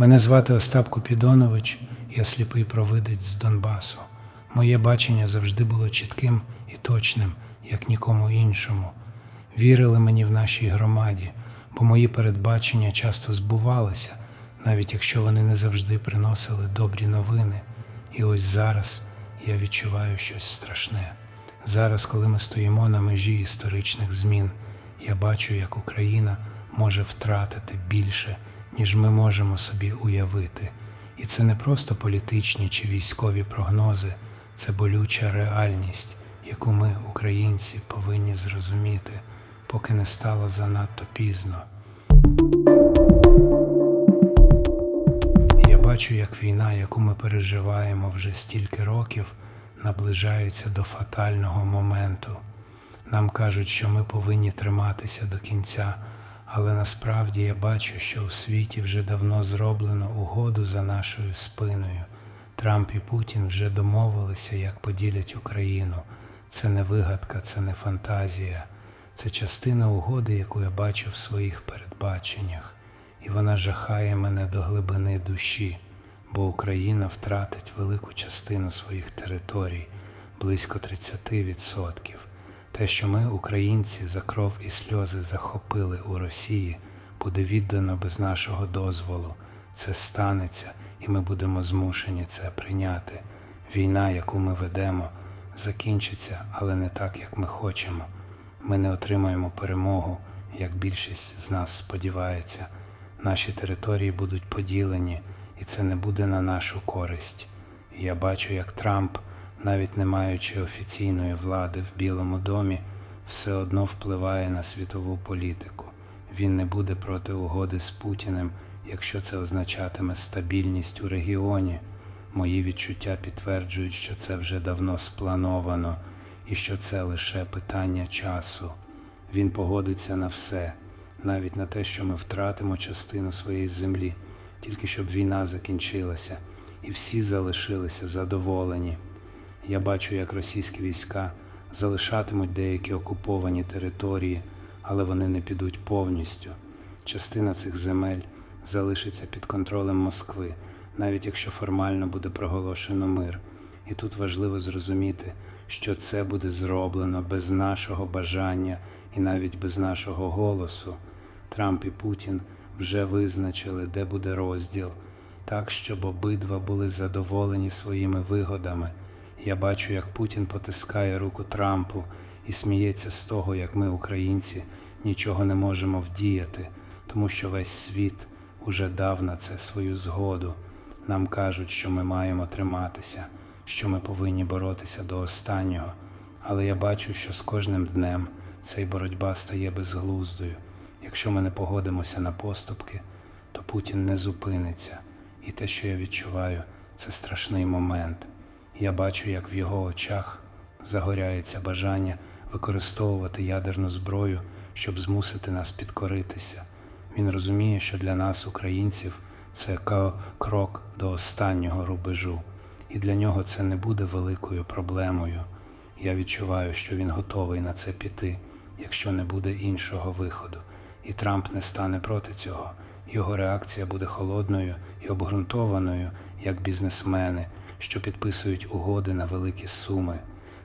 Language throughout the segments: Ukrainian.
Мене звати Остап Купідонович, я сліпий провидець з Донбасу. Моє бачення завжди було чітким і точним, як нікому іншому. Вірили мені в нашій громаді, бо мої передбачення часто збувалися, навіть якщо вони не завжди приносили добрі новини. І ось зараз я відчуваю щось страшне. Зараз, коли ми стоїмо на межі історичних змін, я бачу, як Україна може втратити більше, ніж ми можемо собі уявити. І це не просто політичні чи військові прогнози, це болюча реальність, яку ми, українці, повинні зрозуміти, поки не стало занадто пізно. Я бачу, як війна, яку ми переживаємо вже стільки років, наближається до фатального моменту. Нам кажуть, що ми повинні триматися до кінця, але насправді я бачу, що у світі вже давно зроблено угоду за нашою спиною. Трамп і Путін вже домовилися, як поділять Україну. Це не вигадка, це не фантазія, це частина угоди, яку я бачу в своїх передбаченнях, і вона жахає мене до глибини душі, бо Україна втратить велику частину своїх територій, близько 30%. Те, що ми, українці, за кров і сльози захопили у Росії, буде віддано без нашого дозволу. Це станеться, і ми будемо змушені це прийняти. Війна, яку ми ведемо, закінчиться, але не так, як ми хочемо. Ми не отримаємо перемогу, як більшість з нас сподівається. Наші території будуть поділені, і це не буде на нашу користь. Я бачу, як Трамп, навіть не маючи офіційної влади в Білому домі, все одно впливає на світову політику. Він не буде проти угоди з Путіним, якщо це означатиме стабільність у регіоні. Мої відчуття підтверджують, що це вже давно сплановано і що це лише питання часу. Він погодиться на все, навіть на те, що ми втратимо частину своєї землі, тільки щоб війна закінчилася, і всі залишилися задоволені. Я бачу, як російські війська залишатимуть деякі окуповані території, але вони не підуть повністю. Частина цих земель залишиться під контролем Москви, навіть якщо формально буде проголошено мир. І тут важливо зрозуміти, що це буде зроблено без нашого бажання і навіть без нашого голосу. Трамп і Путін вже визначили, де буде розділ, так, щоб обидва були задоволені своїми вигодами. Я бачу, як Путін потискає руку Трампу і сміється з того, як ми, українці, нічого не можемо вдіяти, тому що весь світ уже дав на це свою згоду. Нам кажуть, що ми маємо триматися, що ми повинні боротися до останнього. Але я бачу, що з кожним днем цей боротьба стає безглуздою. Якщо ми не погодимося на поступки, то Путін не зупиниться. І те, що я відчуваю, це страшний момент. Я бачу, як в його очах загоряється бажання використовувати ядерну зброю, щоб змусити нас підкоритися. Він розуміє, що для нас, українців, це крок до останнього рубежу, і для нього це не буде великою проблемою. Я відчуваю, що він готовий на це піти, якщо не буде іншого виходу. І Трамп не стане проти цього. Його реакція буде холодною і обґрунтованою, як бізнесмени, що підписують угоди на великі суми.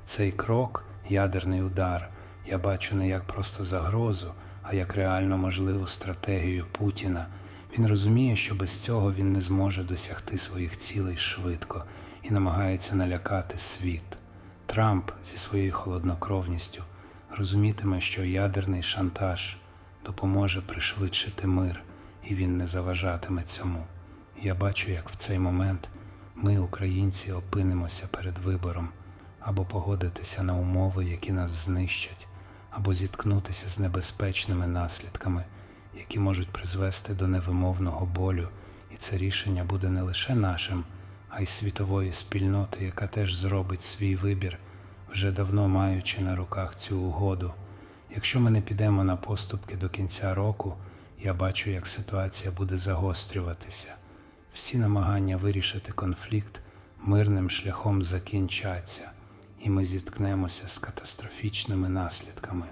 Цей крок, ядерний удар, я бачу не як просто загрозу, а як реально можливу стратегію Путіна. Він розуміє, що без цього він не зможе досягти своїх цілей швидко і намагається налякати світ. Трамп зі своєю холоднокровністю розумітиме, що ядерний шантаж допоможе пришвидшити мир, і він не заважатиме цьому. Я бачу, як в цей момент ми, українці, опинимося перед вибором або погодитися на умови, які нас знищать, або зіткнутися з небезпечними наслідками, які можуть призвести до невимовного болю, і це рішення буде не лише нашим, а й світової спільноти, яка теж зробить свій вибір, вже давно маючи на руках цю угоду. Якщо ми не підемо на поступки до кінця року, я бачу, як ситуація буде загострюватися. Всі намагання вирішити конфлікт мирним шляхом закінчаться, і ми зіткнемося з катастрофічними наслідками.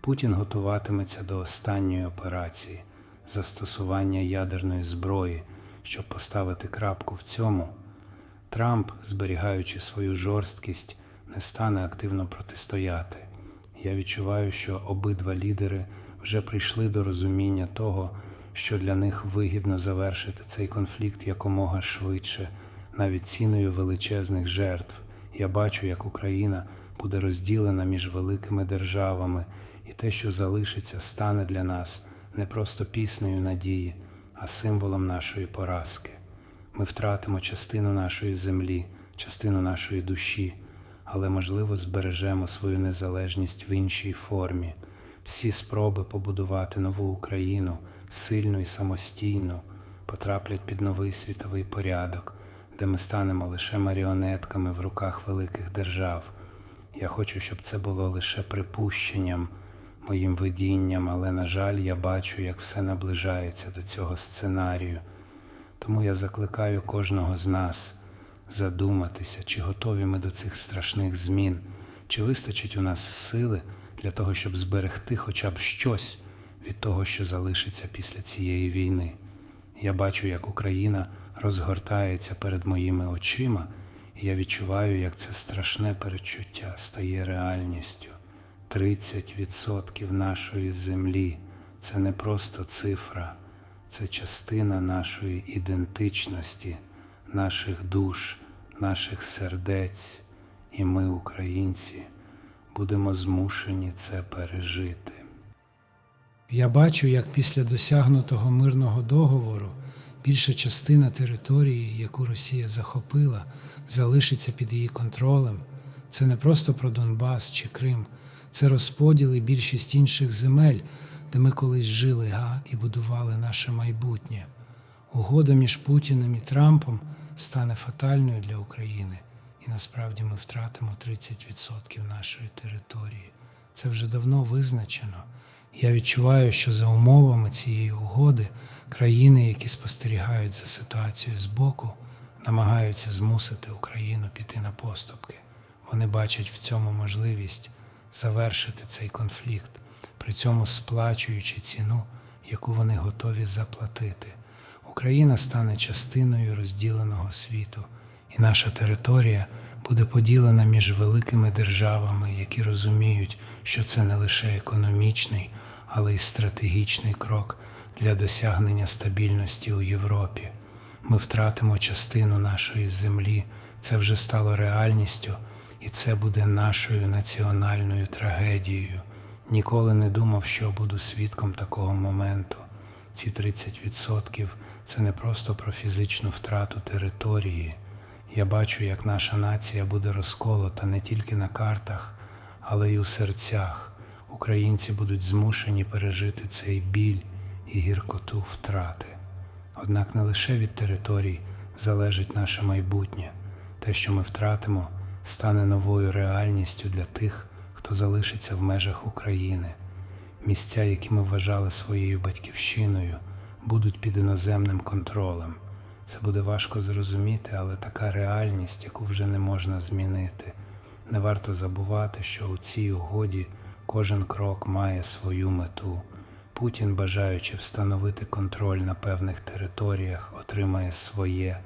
Путін готуватиметься до останньої операції застосування ядерної зброї, щоб поставити крапку в цьому, Трамп, зберігаючи свою жорсткість, не стане активно протистояти. Я відчуваю, що обидва лідери вже прийшли до розуміння того, що для них вигідно завершити цей конфлікт якомога швидше, навіть ціною величезних жертв. Я бачу, як Україна буде розділена між великими державами, і те, що залишиться, стане для нас не просто піснею надії, а символом нашої поразки. Ми втратимо частину нашої землі, частину нашої душі, але, можливо, збережемо свою незалежність в іншій формі. Всі спроби побудувати нову Україну сильну і самостійну потраплять під новий світовий порядок, де ми станемо лише маріонетками в руках великих держав. Я хочу, щоб це було лише припущенням, моїм видінням, але, на жаль, я бачу, як все наближається до цього сценарію. Тому я закликаю кожного з нас задуматися, чи готові ми до цих страшних змін, чи вистачить у нас сили для того, щоб зберегти хоча б щось від того, що залишиться після цієї війни. Я бачу, як Україна розгортається перед моїми очима, і я відчуваю, як це страшне перечуття стає реальністю. 30% нашої землі це не просто цифра, це частина нашої ідентичності, наших душ, наших сердець, і ми, українці, будемо змушені це пережити. Я бачу, як після досягнутого мирного договору більша частина території, яку Росія захопила, залишиться під її контролем. Це не просто про Донбас чи Крим, це розподіл і більшість інших земель, де ми колись жили га, і будували наше майбутнє. Угода між Путіним і Трампом стане фатальною для України, і насправді ми втратимо 30% нашої території. Це вже давно визначено. Я відчуваю, що за умовами цієї угоди країни, які спостерігають за ситуацією збоку, намагаються змусити Україну піти на поступки. Вони бачать в цьому можливість завершити цей конфлікт, при цьому сплачуючи ціну, яку вони готові заплатити. Україна стане частиною розділеного світу, і наша територія буде поділена між великими державами, які розуміють, що це не лише економічний, але й стратегічний крок для досягнення стабільності у Європі. Ми втратимо частину нашої землі, це вже стало реальністю, і це буде нашою національною трагедією. Ніколи не думав, що буду свідком такого моменту. Ці 30% це не просто про фізичну втрату території. Я бачу, як наша нація буде розколота не тільки на картах, але й у серцях. Українці будуть змушені пережити цей біль і гіркоту втрати. Однак не лише від територій залежить наше майбутнє. Те, що ми втратимо, стане новою реальністю для тих, хто залишиться в межах України. Місця, які ми вважали своєю батьківщиною, будуть під іноземним контролем. Це буде важко зрозуміти, але така реальність, яку вже не можна змінити. Не варто забувати, що у цій угоді кожен крок має свою мету. Путін, бажаючи встановити контроль на певних територіях, отримає своє,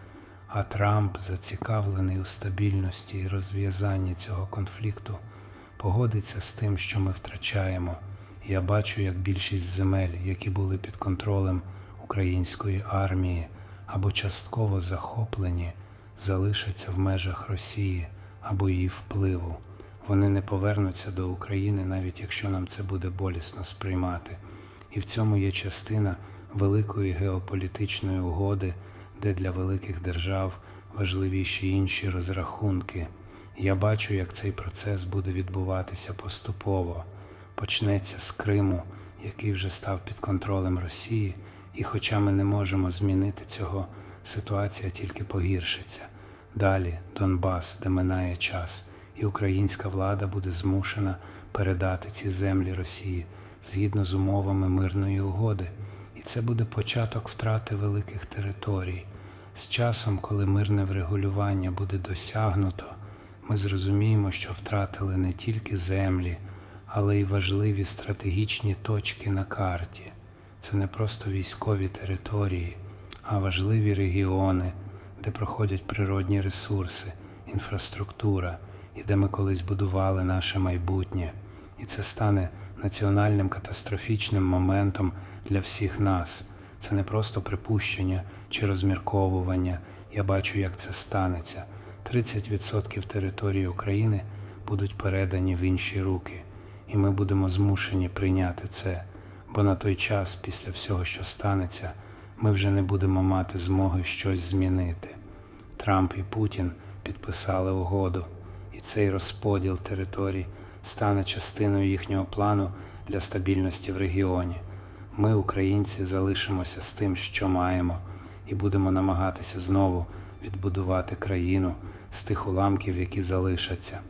а Трамп, зацікавлений у стабільності і розв'язанні цього конфлікту, погодиться з тим, що ми втрачаємо. Я бачу, як більшість земель, які були під контролем української армії або частково захоплені, залишаться в межах Росії або її впливу. Вони не повернуться до України, навіть якщо нам це буде болісно сприймати. І в цьому є частина великої геополітичної угоди, де для великих держав важливіші інші розрахунки. Я бачу, як цей процес буде відбуватися поступово. Почнеться з Криму, який вже став під контролем Росії, і хоча ми не можемо змінити цього, ситуація тільки погіршиться. Далі Донбас, де минає час, і українська влада буде змушена передати ці землі Росії згідно з умовами мирної угоди, і це буде початок втрати великих територій. З часом, коли мирне врегулювання буде досягнуто, ми зрозуміємо, що втратили не тільки землі, але й важливі стратегічні точки на карті. Це не просто військові території, а важливі регіони, де проходять природні ресурси, інфраструктура і де ми колись будували наше майбутнє. І це стане національним катастрофічним моментом для всіх нас. Це не просто припущення чи розмірковування. Я бачу, як це станеться. 30% території України будуть передані в інші руки, і ми будемо змушені прийняти це, бо на той час, після всього, що станеться, ми вже не будемо мати змоги щось змінити. Трамп і Путін підписали угоду, і цей розподіл територій стане частиною їхнього плану для стабільності в регіоні. Ми, українці, залишимося з тим, що маємо, і будемо намагатися знову відбудувати країну з тих уламків, які залишаться.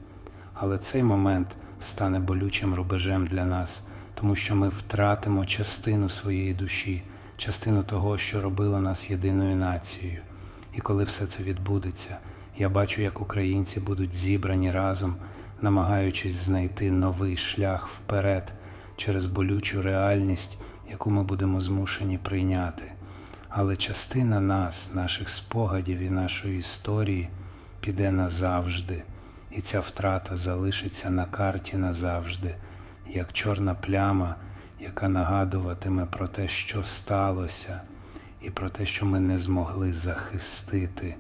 Але цей момент стане болючим рубежем для нас, тому що ми втратимо частину своєї душі, частину того, що робило нас єдиною нацією. І коли все це відбудеться, я бачу, як українці будуть зібрані разом, намагаючись знайти новий шлях вперед через болючу реальність, яку ми будемо змушені прийняти. Але частина нас, наших спогадів і нашої історії піде назавжди, і ця втрата залишиться на карті назавжди, як чорна пляма, яка нагадуватиме про те, що сталося, і про те, що ми не змогли захистити